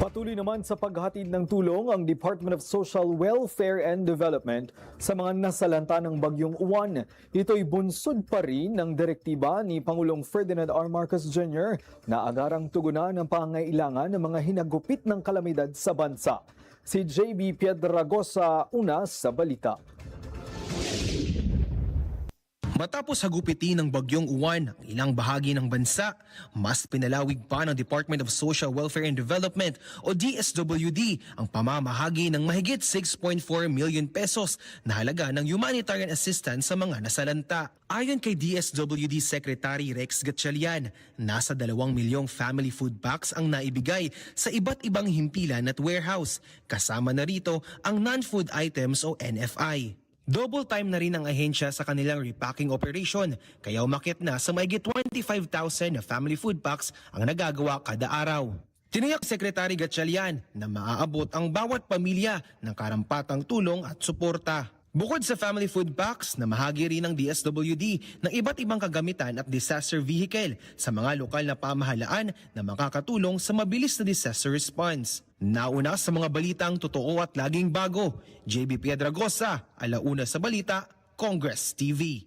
Patuloy naman sa paghatid ng tulong ang Department of Social Welfare and Development sa mga nasalanta ng bagyong Uwan. Ito'y bunsod pa rin ng direktiba ni Pangulong Ferdinand R. Marcos Jr. na agarang tugunan ang pangailangan ng mga hinagupit ng kalamidad sa bansa. Si JB Piedragosa una sa balita. Matapos hagupitin ng bagyong uwan ang ilang bahagi ng bansa, mas pinalawig pa ng Department of Social Welfare and Development o DSWD ang pamamahagi ng mahigit 6.4 million pesos na halaga ng humanitarian assistance sa mga nasalanta. Ayon kay DSWD Secretary Rex Gatchalian, nasa 2 milyong family food packs ang naibigay sa iba't ibang himpilan at warehouse, kasama na rito ang non-food items o NFI. Double time na rin ang ahensya sa kanilang repacking operation kaya umakit na sa mahigit 25,000 na family food packs ang nagagawa kada araw. Tiniyak Secretary Gatchalian na maaabot ang bawat pamilya ng karampatang tulong at suporta. Bukod sa family food packs, namahagi rin ng DSWD ng iba't ibang kagamitan at disaster vehicle sa mga lokal na pamahalaan na makakatulong sa mabilis na disaster response. Nauna sa mga balitang totoo at laging bago, JB Piedragosa, Alauna sa Balita, Congress TV.